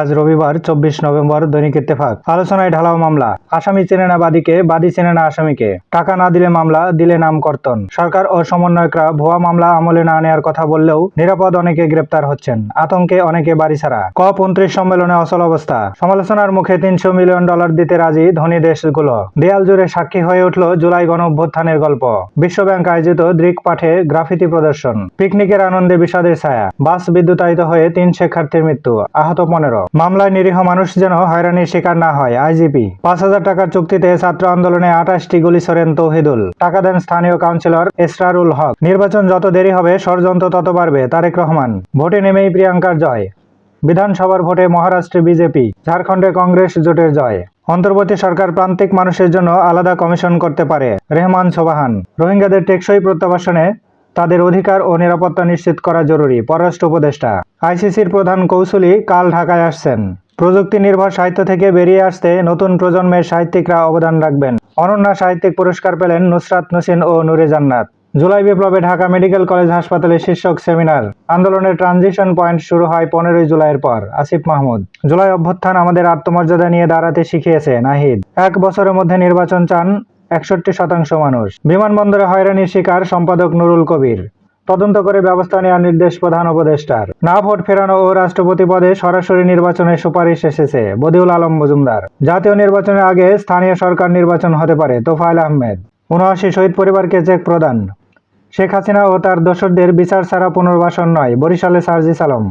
আজ রবিবার, চব্বিশ নভেম্বর, দৈনিক ইত্তেফাক। আলোচনায় ঢালাও মামলা। আসামি চেনে না বাদীকে বাদী চেনে না আসামিকে। টাকা না দিলে মামলা, দিলে নাম কর্তন। সরকার ও সমন্বয়করা ভুয়া মামলা আমলে না নেওয়ার কথা বললেও নিরাপদ অনেকে গ্রেপ্তার হচ্ছেন। আতঙ্কে অনেকে বাড়ি ছাড়া। কপ উনত্রিশ সম্মেলনে অচল অবস্থা। সমালোচনার মুখে তিনশো মিলিয়ন ডলার দিতে রাজি ধনী দেশগুলো। দেয়াল জুড়ে সাক্ষী হয়ে উঠল জুলাই গণ অভ্যুত্থানের গল্প। বিশ্বব্যাংক আয়োজিত দৃক পাঠে গ্রাফিতি প্রদর্শন। পিকনিকের আনন্দে বিষাদের ছায়া। বাস বিদ্যুতায়িত হয়ে তিন শিক্ষার্থীর মৃত্যু। আহত পনেরো। মামলায় নিরীহ মানুষ যেন হয়রানির শিকার না হয়, আইজিপি। পাঁচ হাজার টাকার চুক্তিতে ছাত্র আন্দোলনে আঠাশটি গুলি সরেন তৌহিদুল। টাকা দেন স্থানীয় কাউন্সিলর এসরারুল হক। নির্বাচন যত দেরি হবে, ষড়যন্ত্র তত বাড়বে। তারেক রহমান। ভোটে নেমেই প্রিয়াঙ্কার জয়। বিধানসভার ভোটে মহারাষ্ট্রে বিজেপি। ঝাড়খণ্ডে কংগ্রেস জোটের জয়। অন্তর্বর্তী সরকার প্রান্তিক মানুষের জন্য আলাদা কমিশন করতে পারে। রেহমান সোবাহান। রোহিঙ্গাদের টেকসই প্রত্যাবাসনে তাদের অধিকার ও নিরাপত্তা নিশ্চিত করা জরুরি, পররাষ্ট্র উপদেষ্টা। আইসিসির প্রধান কৌশলী কাল ঢাকায় আসছেন। প্রযুক্তি নির্ভর সাহিত্য থেকে বেরিয়ে আসতে নতুন প্রজন্মের সাহিত্যিকরা অবদান রাখবেন। অনন্যা সাহিত্যিক পুরস্কার পেলেন নুসরাত নসিন ও নুরে জান্নাত। জুলাই বিপ্লবে ঢাকা মেডিকেল কলেজ হাসপাতালে শীর্ষক সেমিনার। আন্দোলনের ট্রানজিশন পয়েন্ট শুরু হয় পনেরোই জুলাইয়ের পর, আসিফ মাহমুদ। জুলাই অভ্যুত্থান আমাদের আত্মমর্যাদা নিয়ে দাঁড়াতে শিখিয়েছে নাহিদ। এক বছরের মধ্যে নির্বাচন চান একষট্টি শতাংশ মানুষ। বিমানবন্দরে হয়রানির শিকার সম্পাদক নুরুল কবির। তদন্ত করে ব্যবস্থা নেওয়ার নির্দেশ প্রধান উপদেষ্টার। না ভোট ফেরানো ও রাষ্ট্রপতি পদে সরাসরি নির্বাচনের সুপারিশ এসেছে, বদিউল আলম মজুমদার। জাতীয় নির্বাচনের আগে স্থানীয় সরকার নির্বাচন হতে পারে, তোফায়েল আহমেদ। উনআশি শহীদ পরিবারকে চেক প্রদান। শেখ হাসিনা ও তার দোসরদের বিচার ছাড়া পুনর্বাসন নয়, বরিশালে সার্জিস আলম